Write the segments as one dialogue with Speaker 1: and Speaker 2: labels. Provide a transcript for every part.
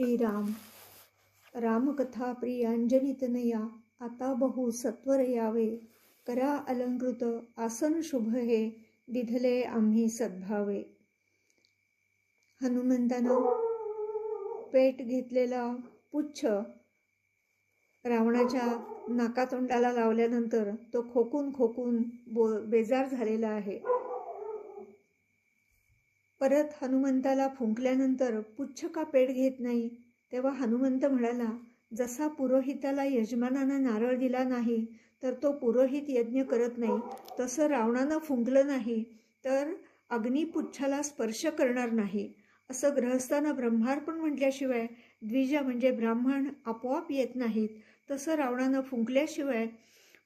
Speaker 1: श्रीराम। रामकथा प्रियांजनितनया आता बहु सत्वर यावे। करा अलंकृत आसन शुभ हे दिधले आम्ही सद्भावे। हनुमंतानं पेट घेतलेला पुच्छ रावणाच्या नाकातोंडाला लावल्यानंतर तो खोकून खोकून बो बेजार झालेला आहे. परत हनुमंताला फुंकल्यानंतर पुच्छ का पेट घेत नाही? तेव्हा हनुमंत म्हणाला जसा पुरोहिताला यजमानानं नारळ दिला नाही तर तो पुरोहित यज्ञ करत नाही. तसं रावणानं फुंकलं नाही तर अग्निपुच्छाला स्पर्श करणार नाही. असं ग्रहस्थानं ब्रह्मार्पण म्हटल्याशिवाय द्विजा म्हणजे ब्राह्मण आपोआप येत नाहीत. तसं रावणानं फुंकल्याशिवाय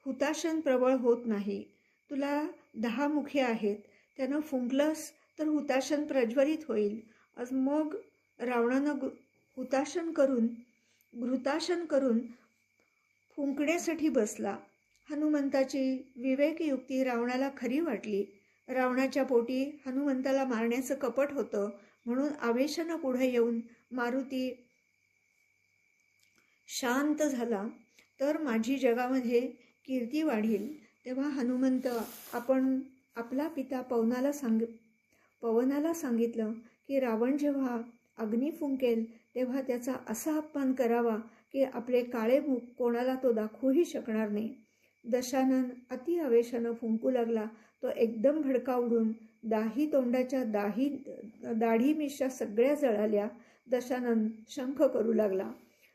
Speaker 1: हुताशन प्रबळ होत नाही. तुला दहा मुखे आहेत. त्यानं फुंकलंस तर हुताशन प्रज्वलित होईल. आज मग रावणानं गु हुताशन करून घृताशन करून फुंकण्यासाठी बसला. हनुमंताची विवेकयुक्ती रावणाला खरी वाटली. रावणाच्या पोटी हनुमंताला मारण्याचं कपट होतं म्हणून आवेशानं पुढे येऊन मारुती शांत झाला. तर माझी जगामध्ये कीर्ती वाढील. तेव्हा हनुमंत आपण आपला पिता पवनाला सांग पवनाला सांगितलं की रावण जेव्हा अग्नी फुंकेल तेव्हा त्याचा असा अपमान करावा की आपले काळे मुख कोणाला तो दाखवूही शकणार नाही. दशानन अति आवेशानं फुंकू लागला. तो एकदम भडका उडून दाही तोंडाच्या दाही दाढी मिशा सगळ्या जळाल्या. दशानन शंख करू लागला.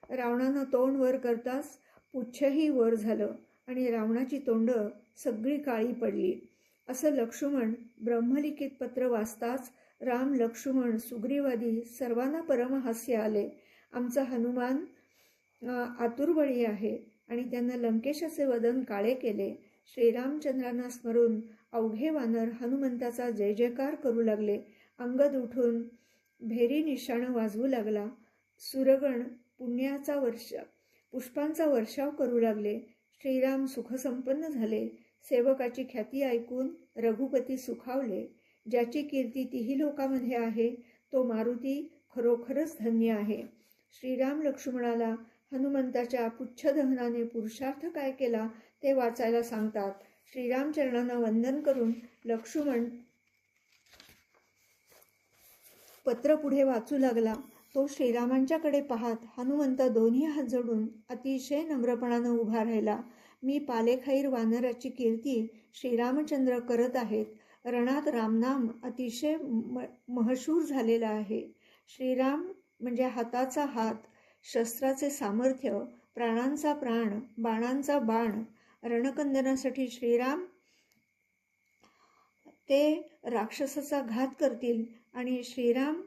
Speaker 1: रावणानं तोंड वर करताच पुच्छही वर झालं आणि रावणाची तोंड सगळी काळी पडली. असं लक्ष्मण ब्रह्मलिखित पत्र वाचताच राम लक्ष्मण सुग्रीवादी सर्वांना परमहास्य आले. आमचा हनुमान आतुरबळी आहे आणि त्यांना लंकेशाचे वदन काळे केले. श्रीरामचंद्रांना स्मरून अवघे वानर हनुमंताचा जय जयकार करू लागले. अंगद उठून भेरी निशाणं वाजवू लागला. सुरगण पुण्याचा वर्ष पुष्पांचा वर्षाव करू लागले. श्रीराम सुखसंपन्न झाले. सेवकाची ख्याती ऐकून रघुपती सुखावले ज्याची कीर्ती तिही लोकांमध्ये आहे तो मारुती खरोखरच धन्य आहे. श्रीराम लक्ष्मणाला हनुमंताच्या पुच्छदहनाने पुरुषार्थ काय केला ते वाचायला सांगतात. श्रीरामचरणांना वंदन करून लक्ष्मण पत्र पुढे वाचू लागला. तो श्रीरामांच्याकडे पाहत हनुमंत दोन्ही हात जोडून अतिशय नम्रपणानं उभा राहिला. मी पालेखाईर वानराची कीर्ती श्रीरामचंद्र करत आहेत. रणात रामनाम अतिशय म महशूर झालेला आहे. श्रीराम म्हणजे हाताचा हात शस्त्राचे सामर्थ्य प्राणांचा प्राण बाणांचा बाण. रणकंदनासाठी श्रीराम ते राक्षसाचा घात करतील आणि श्रीराम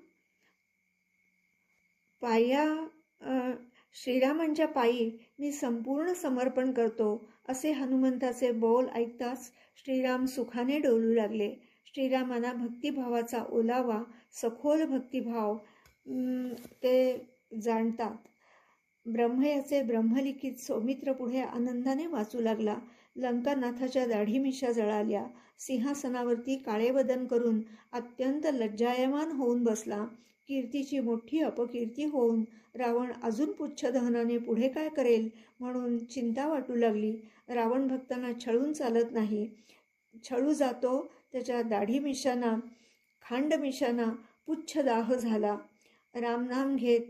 Speaker 1: पाया श्रीरामांच्या पायी मी संपूर्ण समर्पण करतो असे हनुमंताचे बोल ऐकताच श्रीराम सुखाने डोलू लागले. श्रीरामांना भक्तिभावाचा ओलावा सखोल भक्तिभाव ते जाणतात. ब्रह्मयाचे ब्रह्मलिखित सौमित्र पुढे आनंदाने वाचू लागला. लंकानाथाच्या दाढीमिशा जळाल्या. सिंहासनावरती काळेवदन करून अत्यंत लज्जायमान होऊन बसला. कीर्तीची मोठी अपकीर्ती होऊन रावण अजून पुच्छदहनाने पुढे काय करेल म्हणून चिंता वाटू लागली. रावण भक्तांना छळून चालत नाही. छळू जातो. त्याच्या दाढी मिशाना खांड मिशांना पुच्छदाह झाला. रामनाम घेत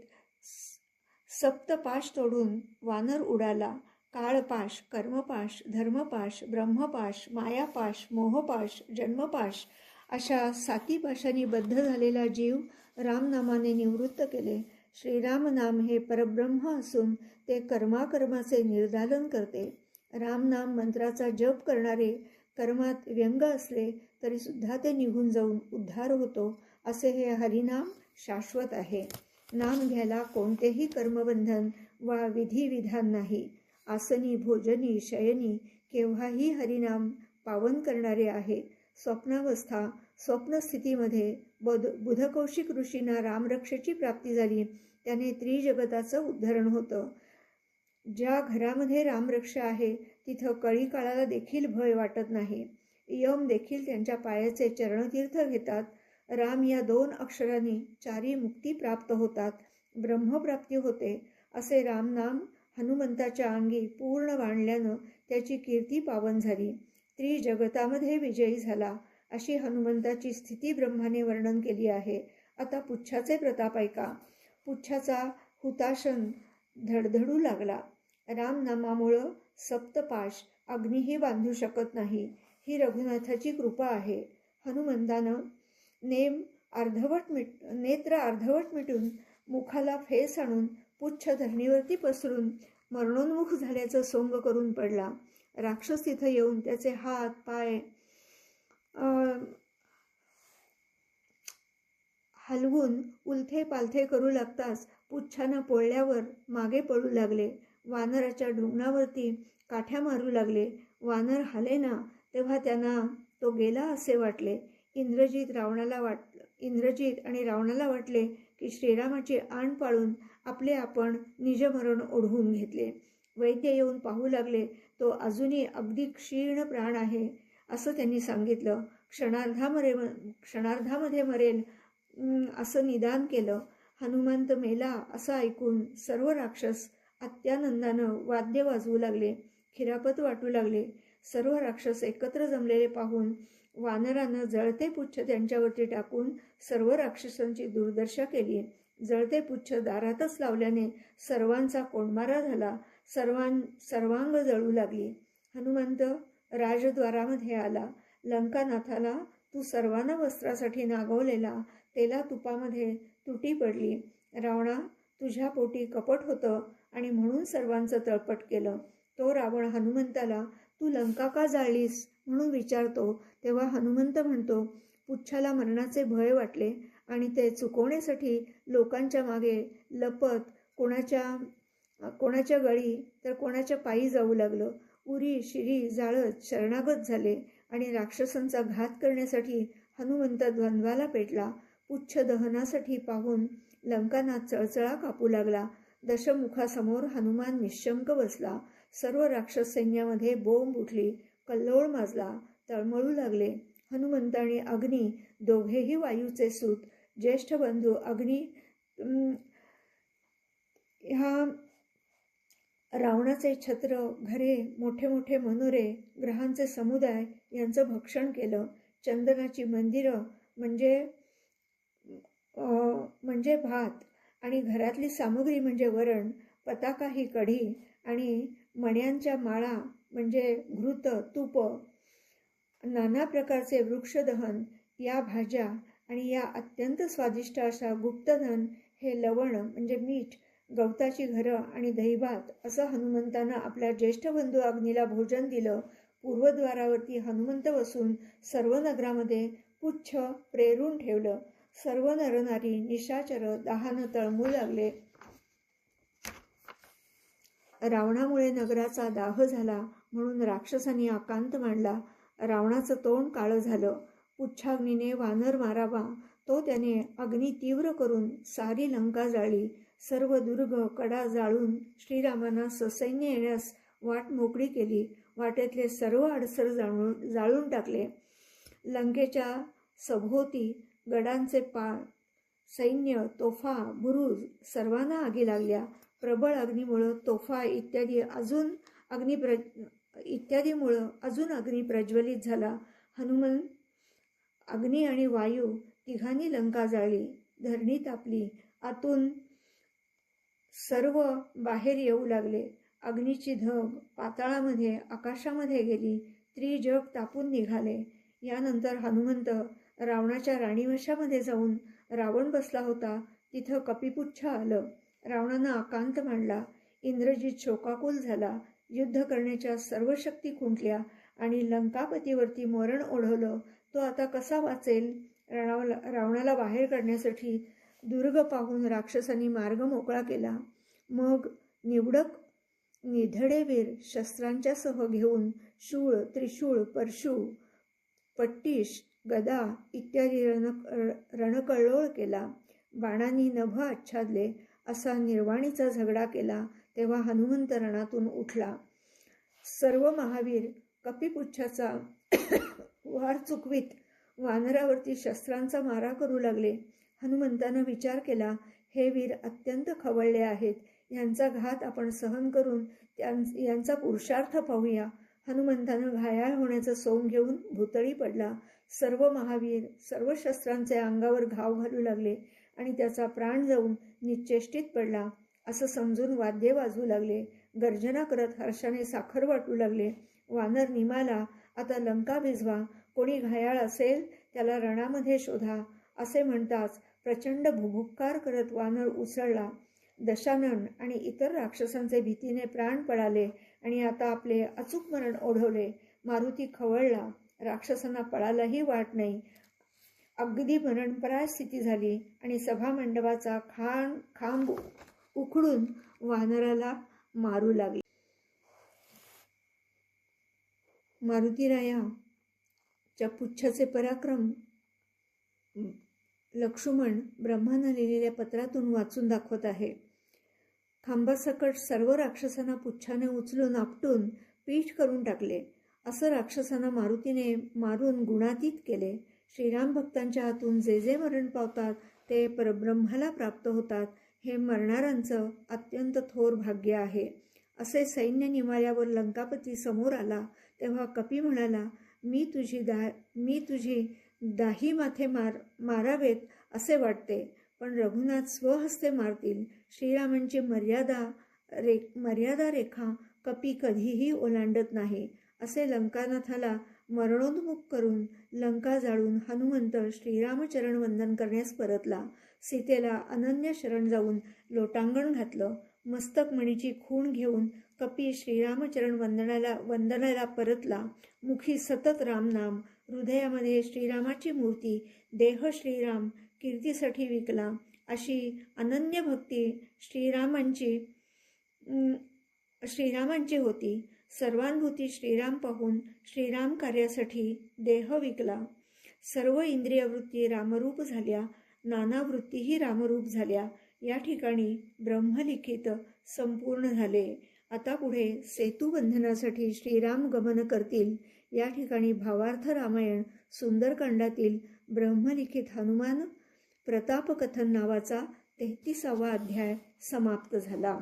Speaker 1: सप्तपाश तोडून वानर उडाला. काळपाश कर्मपाश धर्मपाश ब्रह्मपाश मायापाश मोहपाश जन्मपाश अशा साती पाशांनी बद्ध झालेला जीव रामनामाने निवृत्त केले. श्रीराम नाम हे परब्रह्म असून ते कर्माकर्माचे निर्धालन करते. रामनाम मंत्राचा जप करणारे कर्मात व्यंग असले तरीसुद्धा ते निघून जाऊन उद्धार होतो असे हे हरिनाम शाश्वत आहे. नाम घ्यायला कोणतेही कर्मबंधन वा विधिविधान नाही. आसनी भोजनी शयनी केव्हाही हरिनाम पावन करणारे आहे. स्वप्नावस्था स्वप्नस्थितीमध्ये बद बुधकौशिक ऋषींना रामरक्षेची प्राप्ती झाली. त्याने त्रिजगताचं उद्धरण होतं. ज्या घरामध्ये रामरक्षा आहे तिथं कळी काळाला देखील भय वाटत नाही. यम देखील त्यांच्या पायाचे चरणतीर्थ घेतात. राम या दोन अक्षरांनी चारी मुक्ती प्राप्त होतात. ब्रह्मप्राप्ती होते असे रामनाम हनुमंताच्या अंगी पूर्ण वाणल्यानं त्याची कीर्ती पावन झाली. त्रिजगतामध्ये विजयी झाला. अशी हनुमंताची स्थिती ब्रह्माने वर्णन केली आहे. आता पुच्छाचे प्रताप ऐका. पुच्छाचा हुताशन धडधडू लागला. रामनामामुळं सप्तपाश अग्निही बांधू शकत नाही. ही रघुनाथाची कृपा आहे. हनुमंतानं नेम अर्धवट मिट नेत्र अर्धवट मिटून मुखाला फेस आणून पुच्छ धरणीवरती पसरून मरणोन्मुख झाल्याचं सोंग करून पडला. राक्षस तिथं येऊन त्याचे हात पाय हलवून उलथे पालथे करू लागताच पुच्छानं पोळल्यावर मागे पडू लागले. वानराच्या डोंगणावरती काठ्या मारू लागले. वानर हाले ना तेव्हा त्यांना तो गेला असे वाटले. इंद्रजित रावणाला वाट इंद्रजित आणि रावणाला वाटले की श्रीरामाची आण पाळून आपले आपण निजमरण ओढवून घेतले. वैद्य येऊन पाहू लागले तो अजूनही अगदी क्षीण प्राण आहे असं त्यांनी सांगितलं. क्षणार्धामध्ये क्षणार्धामध्ये मरेल असं निदान केलं. हनुमंत मेला असं ऐकून सर्व राक्षस अत्यानंदानं वाद्य वाजवू लागले खिरापत वाटू लागले. सर्व राक्षस एकत्र जमलेले पाहून वानरानं जळते पुच्छ त्यांच्यावरती टाकून सर्व राक्षसांची दुर्दशा केली. जळते पुच्छ दारातच लावल्याने सर्वांचा कोंडमारा झाला. सर्वां सर्वांग जळू लागली. हनुमंत राजद्वारामध्ये आला. लंकानाथाला तू सर्वांना वस्त्रासाठी नागवलेला तेला तुपामध्ये तुटी पडली. रावणा तुझ्या पोटी कपट होतं आणि म्हणून सर्वांचं तळपट केलं. तो रावण हनुमंताला तू लंका का जाळलीस? म्हणून विचारतो. तेव्हा हनुमंत म्हणतो पुच्छाला मरणाचे भय वाटले. आणि ते चुकवण्यासाठी लोकांच्या मागे लपत कोणाच्या कोणाच्या गळी तर कोणाच्या पायी जाऊ लागलं. उरी शिरी जाळत शरणागत झाले आणि राक्षसांचा घात करण्यासाठी हनुमंत द्वंद्वाला पेटला. पुच्छ दहनासाठी पाहून लंकानाथ चळचळा कापू लागला. दशमुखासमोर हनुमान निशंक बसला. सर्व राक्षस सैन्यामध्ये बोंब उठली कल्लोळ माजला तळमळू लागले. हनुमंत आणि अग्नी दोघेही वायूचे सूत ज्येष्ठ बंधू अग्नी ह्या रावणाचे छत्र घरे मोठे मोठे मनोरे ग्रहांचे समुदाय यांचं भक्षण केलं. चंदनाची मंदिरं म्हणजे म्हणजे भात आणि घरातली सामग्री म्हणजे वरण पताका ही कढी आणि मण्यांच्या माळा म्हणजे घृत तूप नाना प्रकारचे वृक्षदहन या भाज्या आणि या अत्यंत स्वादिष्ट अशा गुप्तधन हे लवण म्हणजे मीठ गवताची घरं आणि दहीभात असं हनुमंतानं आपल्या ज्येष्ठ बंधू अग्नीला भोजन दिलं पूर्वद्वारावरती हनुमंत बसून सर्व नगरामध्ये पुच्छ प्रेरून ठेवलं. सर्व नरनारी निशाचर दहानं तळमू लागले. रावणामुळे नगराचा दाह झाला म्हणून राक्षसांनी आकांत मांडला. रावणाचं तोंड काळं झालं. पुच्छाग्नीने वानर मारावा. तो त्याने अग्नी तीव्र करून सारी लंका जाळी सर्व दुर्ग कडा जाळून श्रीरामांना ससैन्य येण्यास वाट मोकळी केली. वाटेतले सर्व अडसर जाळून जाळून टाकले. लंकेच्या सभोवती गडांचे पा सैन्य तोफा बुरुज सर्वांना आगी लागल्या. प्रबळ अग्नीमुळं तोफा इत्यादी अजून अग्निप्र इत्यादीमुळं अजून अग्नी प्रज्वलित झाला. हनुमान अग्नी आणि वायू तिघांनी लंका जाळली. धरणी तापली आतून सर्व बाहेर येऊ लागले. अग्नीची धग पाताळामध्ये आकाशामध्ये गेली. त्रिजग तापून निघाले. यानंतर हनुमंत रावणाच्या राणीवशामध्ये जाऊन रावण बसला होता. तिथं कपिपुच्छ आलं. रावणानं आकांत मांडला. इंद्रजीत शोकाकुल झाला. युद्ध करण्याच्या सर्व शक्ती खुंटल्या आणि लंकापतीवरती मरण ओढवलं. तो आता कसा वाचेल? राणाला रावणाला बाहेर काढण्यासाठी दुर्ग पाहून राक्षसांनी मार्ग मोकळा केला. मग निवडक निधडेवीर शस्त्रांच्या सह घेऊन शूळ त्रिशूळ परशू पट्टीश गदा इत्यादी रण रणकळोळ केला. बाणांनी नभ आच्छादले असा निर्वाणीचा झगडा केला तेव्हा हनुमंत रणातून उठला. सर्व महावीर कपिपुच्छाचा वार चुकवीत. वानरावरती शस्त्रांचा मारा करू लागले. हनुमंतानं विचार केला हे वीर अत्यंत खवळले आहेत. यांचा घात आपण सहन करून त्यां यांचा पुरुषार्थ पाहूया. हनुमंतानं घायाळ होण्याचं सोंग घेऊन भुतळी पडला. सर्व महावीर सर्व शस्त्रांचे अंगावर घाव घालू लागले आणि त्याचा प्राण जाऊन निश्चेष्टित पडला. असं समजून वाद्य वाजू लागले. गर्जना करत हर्षाने साखर वाटू लागले. वानर निमाला आता लंका भिजवा. कोणी घायाळ असेल त्याला रणामध्ये शोधा असे म्हणताच प्रचंड भुभुक्कार करत वानर उसळला. दशानन आणि इतर राक्षसांचे भीतीने प्राण पळाले आणि आता आपले अचूक मरण ओढवले. मारुती खवळला. राक्षसांना पळायलाही वाट नाही. अगदी मरणपराय स्थिती झाली आणि सभामंडपाचा खाण खांब उखडून वानराला मारू लागले. त्या पुच्छाचे पराक्रम लक्ष्मण ब्रह्मानं लिहिलेल्या पत्रातून वाचून दाखवत आहे. खांबासकट सर्व राक्षसांना पुच्छाने उचलून आपटून पीठ करून टाकले. असं राक्षसांना मारुतीने मारून गुणातीत केले. श्रीराम भक्तांच्या हातून जे जे मरण पावतात ते परब्रह्माला प्राप्त होतात. हे मरणाऱ्यांचं अत्यंत थोर भाग्य आहे. असे सैन्य निमाऱ्यावर लंकापती समोर आला तेव्हा कपी म्हणाला मी तुझी दा मी तुझी दाही माथे मार मारावेत असे वाटते. पण रघुनाथ स्वहस्ते मारतील. श्रीरामांची मर्यादा रे मर्यादा रेखा कपी कधीही ओलांडत नाही. असे लंकानाथाला मरणोन्मुख करून लंका जाळून हनुमंत श्रीरामचरण वंदन करण्यास परतला. सीतेला अनन्य शरण जाऊन लोटांगण घातलं. मस्तक मणीची खूण घेऊन कपी श्रीरामचरण वंदनाला वंदनाला परतला. मुखी सतत रामनाम हृदयामध्ये श्रीरामाची मूर्ती देह श्रीराम कीर्तीसाठी विकला. अशी अनन्य भक्ती श्रीरामांची श्रीरामांची होती. सर्वानुभूती श्रीराम पाहून श्रीराम कार्यासाठी देह विकला. सर्व इंद्रियवृत्ती रामरूप झाल्या. नाना वृत्तीही रामरूप झाल्या. या ठिकाणी ब्रह्मलिखित संपूर्ण झाले. आता पुढे सेतुबंधनासाठी श्रीराम गमन करतील. या ठिकाणी भावार्थ रामायण सुंदरकांडातील ब्रह्मलिखित हनुमान प्रतापकथन नावाचा तेहतीसावा अध्याय समाप्त झाला.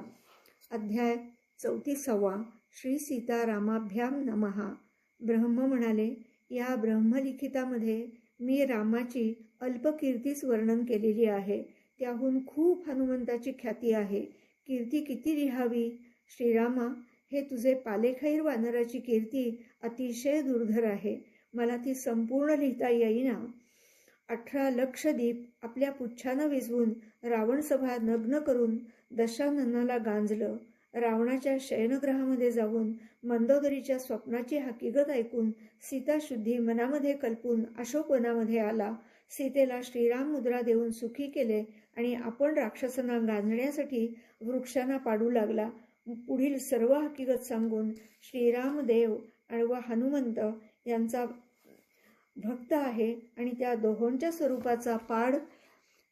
Speaker 1: अध्याय चौतीसावा श्री सीतारामाभ्याम नमहा ब्रह्म म्हणाले या ब्रह्मलिखितामध्ये मी रामाची अल्पकीर्तीच वर्णन केलेली आहे. त्याहून खूप हनुमंताची ख्याती आहे. कीर्ती किती लिहावी? श्रीरामा हे तुझे पालेखैर वानराची कीर्ती अतिशय दुर्धर आहे. मला ती संपूर्ण लिहिता येईना. अठरा लक्ष दीप आपल्या पुच्छानं विझवून रावणसभा नग्न करून दशाननाला गांजलं. रावणाच्या शयनग्रहामध्ये जाऊन मंदोदरीच्या स्वप्नाची हकीकत ऐकून सीताशुद्धी मनामध्ये कल्पून अशोकवनामध्ये आला. सीतेला श्रीराम मुद्रा देऊन सुखी केले. आणि आपण राक्षसांना गांजण्यासाठी वृक्षांना पाडू लागला. पुढील सर्व हकीकत सांगून श्रीरामदेव आणि व हनुमंत यांचा भक्त आहे आणि त्या दोहोंच्या स्वरूपाचा पाड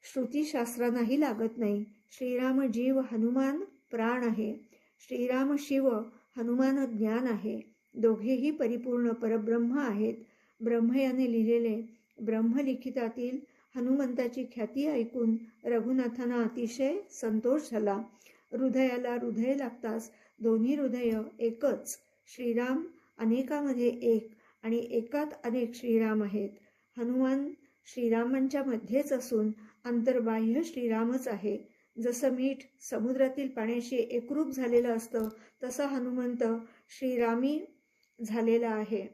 Speaker 1: श्रुतीशास्त्रांनाही लागत नाही. श्रीराम जीव हनुमान प्राण आहे. श्रीराम शिव हनुमान ज्ञान आहे. दोघेही परिपूर्ण परब्रह्म आहेत. ब्रह्म याने लिहिलेले ब्रह्मलिखितातील हनुमंताची ख्याती ऐकून रघुनाथांना अतिशय संतोष झाला. हृदयाला हृदय लागताच दोन्ही हृदय एकच. श्रीराम अनेकामध्ये एक आणि एकात अनेक श्रीराम आहेत. हनुमान श्रीरामांच्या मध्येच असून अंतर्बाह्य श्रीरामच आहे. जसं मीठ समुद्रातील पाण्याशी एकरूप झालेलं असतं तसा हनुमंत श्रीरामी झालेला आहे.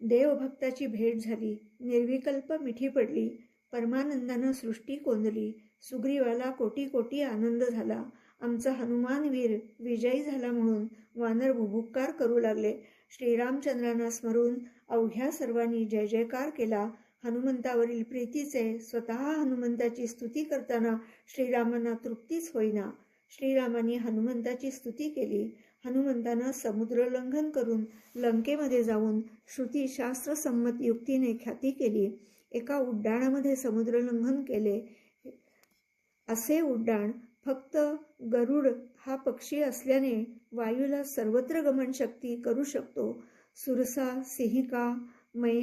Speaker 1: देवभक्ताची भेट झाली. निर्विकल्प मिठी पडली. परमानंदानं सृष्टी कोंदली. सुग्रीवाला कोटी कोटी आनंद झाला. आमचा हनुमानवीर विजयी झाला म्हणून वानर भुभुक्कार करू लागले. श्रीरामचंद्रांना स्मरून अवघ्या सर्वांनी जय जयकार केला. हनुमंतावरील प्रीतीचे स्वतः हनुमंताची स्तुती करताना श्रीरामांना तृप्तीच होईना. श्रीरामांनी हनुमंताची स्तुती केली. हनुमंतानं समुद्रलंघन करून लंकेमध्ये जाऊन श्रुती शास्त्रसंमत युक्तीने ख्याती केली. एका उड्डाणामध्ये समुद्रलंघन केले. असे उड्डाण फक्त गरुड हा पक्षी असल्याने वायूला सर्वत्र गमन शक्ती करू शकतो. सुरसा सिंहिका मै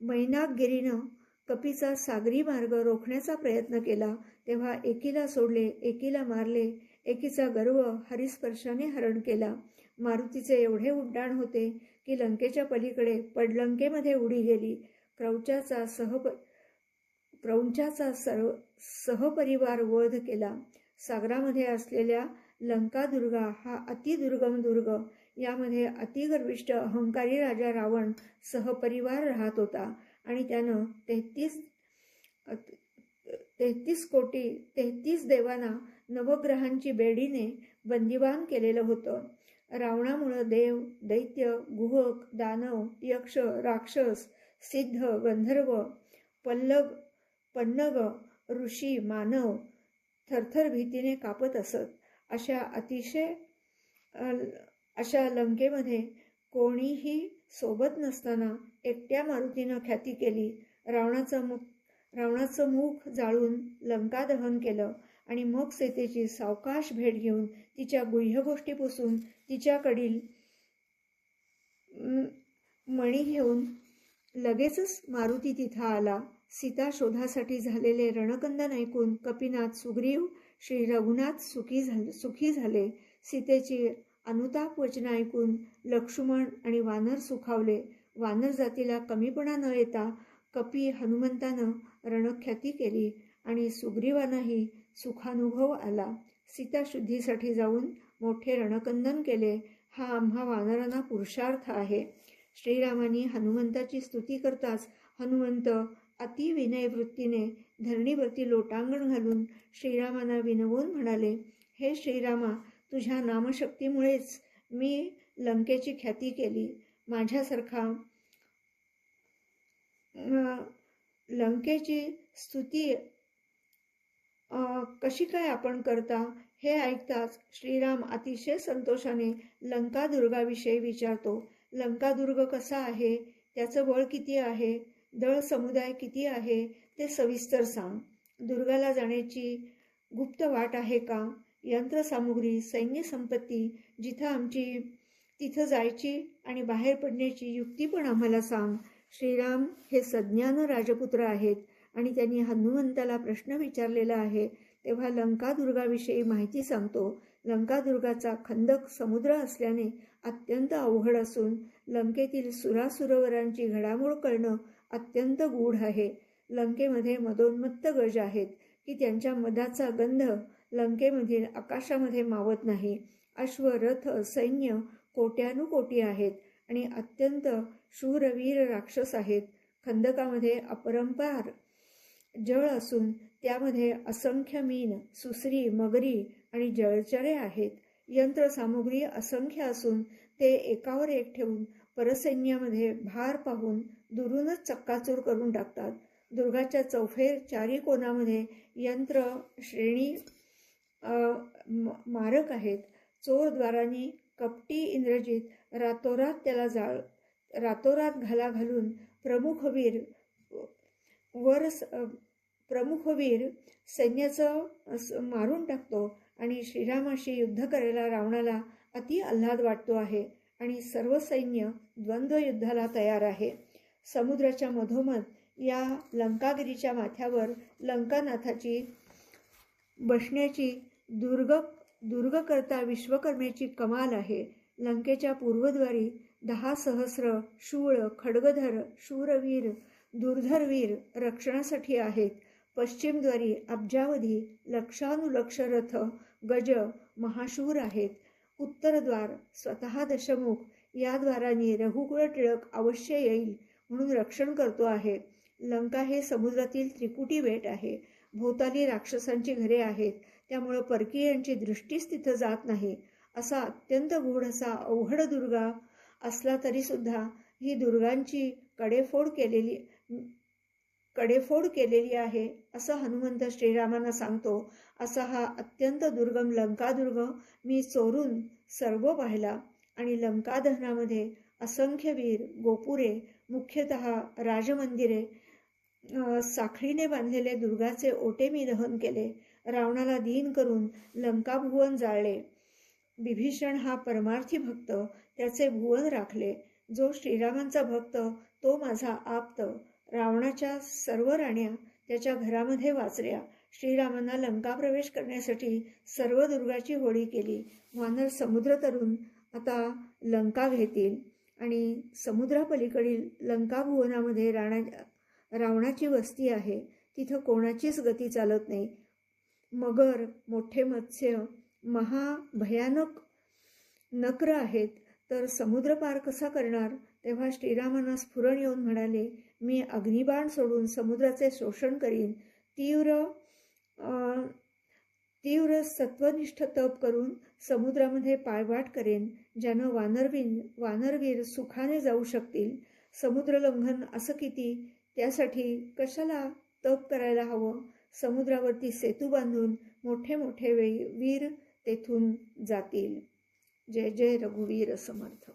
Speaker 1: मैनागिरीनं कपीचा सागरी मार्ग रोखण्याचा प्रयत्न केला तेव्हा एकीला सोडले एकीला मारले एकीचा गर्व हरिस्पर्शाने हरण केला. मारुतीचे एवढे उड्डाण होते की लंकेच्या पलीकडे पडलंकेमध्ये उडी गेली. क्रौचाचा सहप क्रौंचाचा सर्व सहपरिवार वध केला. सागरामध्ये असलेल्या लंकादुर्गा हा अतिदुर्गम दुर्ग. यामध्ये अतिगर्विष्ट अहंकारी राजा रावण सहपरिवार राहत होता आणि त्यानं तेहतीस तेहतीस कोटी तेहतीस देवांना नवग्रहांची बेडीने बंदिवान केलेलं होतं. रावणामुळं देव दैत्य गुहक दानव यक्ष राक्षस सिद्ध गंधर्व पल्लग पन्नग ऋषी मानव थरथर भीतीने कापत असत. अशा अतिशय अशा लंकेमध्ये कोणीही सोबत नसताना एकट्या मारुतीनं ख्याती केली. रावणाचं मुख रावणाचं मुख जाळून लंका दहन केलं. आणि मग सीतेची सावकाश भेट घेऊन तिच्या गुह्य गोष्टी पुसून तिच्याकडील मणी घेऊन लगेचच मारुती तिथं आला. सीता शोधासाठी झालेले रणकंदन ऐकून कपिनाथ सुग्रीव श्री रघुनाथ सुखी झाले सुखी झाले. सीतेची अनुताप वचनं ऐकून लक्ष्मण आणि वानर सुखावले. वानर जातीला कमीपणा न येता कपी हनुमंतानं रणख्याती केली आणि सुग्रीवानंही सुखानुभव आला. सीताशुद्धीसाठी जाऊन मोठे रणकंदन केले. हा आम्हा वानरांना पुरुषार्थ आहे. श्रीरामांनी हनुमंताची स्तुती करताच हनुमंत अति विनय वृत्तीने धरणीवरती लोटांगण घालून श्रीरामांना विनवून म्हणाले हे श्रीरामा तुझ्या नामशक्तीमुळेच मी लंकेची ख्याती केली. माझ्यासारखा लंकेची स्तुती कशी काय आपण करता हे ऐकताच श्रीराम अतिशय संतोषाने लंकादुर्गाविषयी विचारतो. लंकादुर्ग कसा आहे? त्याचं बळ किती आहे? दळ समुदाय किती आहे? ते सविस्तर सांग. दुर्गाला जाण्याची गुप्त वाट आहे का? यंत्रसामुग्री सैन्य संपत्ती जिथं आमची तिथं जायची आणि बाहेर पडण्याची युक्ती पण आम्हाला सांग. श्रीराम हे सज्ञान राजपुत्र आहेत. आणि त्यांनी हनुमंताला प्रश्न विचारलेला आहे तेव्हा लंकादुर्गाविषयी माहिती सांगतो. लंकादुर्गाचा खंदक समुद्र असल्याने अत्यंत अवघड असून लंकेतील सुरासुरवरांची घडामोड करणं अत्यंत गूढ आहे. लंकेमध्ये मदोन्मत्त गज आहेत की त्यांच्या मधाचा गंध लंकेमधील आकाशामध्ये मावत नाही. अश्व रथ सैन्य कोट्यानुकोटी आहेत आणि अत्यंत शूरवीर राक्षस आहेत. खंदकामध्ये अपरंपार जळ असून त्यामध्ये असंख्य मीन सुसरी मगरी आणि जळचरे आहेत. यंत्रसामुग्री असंख्य असून ते एकावर एक ठेवून परसैन्यामध्ये भार पाहून दुरूनच चक्काचूर करून टाकतात. दुर्गाच्या चौफेर चारी कोणामध्ये यंत्र श्रेणी मारक आहेत. चोरद्वारांनी कपटी इंद्रजित रातोरात त्याला जाळ रातोरात घाला घालून प्रमुखवीर वर प्रमुखवीर सैन्याचं मारून टाकतो आणि श्रीरामाशी युद्ध करायला रावणाला अति आल्हाद वाटतो आहे आणि सर्व सैन्य द्वंद्व युद्धाला तयार आहे. समुद्राच्या मधोमध या लंकागिरीच्या माथ्यावर लंकानाथाची बसण्याची दुर्ग दुर्गकर्ता विश्वकर्मेची कमाल आहे. लंकेच्या पूर्वद्वारी दहा सहस्र शूळ खडगधर शूरवीर दुर्धरवीर रक्षणासाठी आहेत. पश्चिमद्वारी अब्जावधी लक्षानुलक्ष रथ गज महाशूर आहेत. उत्तरद्वार स्वतः दशमुख या द्वाराने रघुकुळ टिळक अवश्य येईल म्हणून रक्षण करतो आहे. लंका हे समुद्रातील त्रिकुटी बेट आहे. भोवताली राक्षसांची घरे आहेत. त्यामुळं परकीयांची दृष्टीच तिथं जात नाही. असा अत्यंत गूढ असा अवघड दुर्गा असला तरी सुद्धा ही दुर्गांची कडेफोड केलेली कडेफोड केलेली आहे. असं हनुमंत श्रीरामांना सांगतो असा हा अत्यंत दुर्गम लंकादुर्ग मी चोरून सर्व पाहिला आणि लंकादहनामध्ये असंख्य वीर गोपुरे मुख्यतः राजमंदिरे साखळीने बांधलेले दुर्गाचे ओटे मी दहन केले. रावणाला दीन करून लंका भुवन जाळले. विभीषण हा परमार्थी भक्त त्याचे भुवन राखले. जो श्रीरामांचा भक्त तो माझा आप्त. रावणाच्या सर्व राण्या त्याच्या घरामध्ये वाचल्या. श्रीरामांना लंका प्रवेश करण्यासाठी सर्व दुर्गाची होळी केली. वानर समुद्र तरून आता लंका घेतील आणि समुद्रापलीकडील लंका भुवनामध्ये राणा रावणाची वस्ती आहे. तिथं कोणाचीच गती चालत नाही. मगर मोठे मत्स्य महाभयानक नक्र आहेत. तर समुद्र पार कसा करणार? तेव्हा श्रीरामांना स्फुरण येऊन म्हणाले मी अग्निबाण सोडून समुद्राचे शोषण करीन. तीव्र तीव्र सत्वनिष्ठ तप करून समुद्रामध्ये पायवाट करेन ज्यानं वानरवीन वानरवीर सुखाने जाऊ शकतील. समुद्रलंघन असं किती? त्यासाठी कशाला तप करायला हवं? समुद्रावरती सेतू बांधून मोठे मोठे वे वीर तेथून जातील. जय जय रघुवीर समर्थ.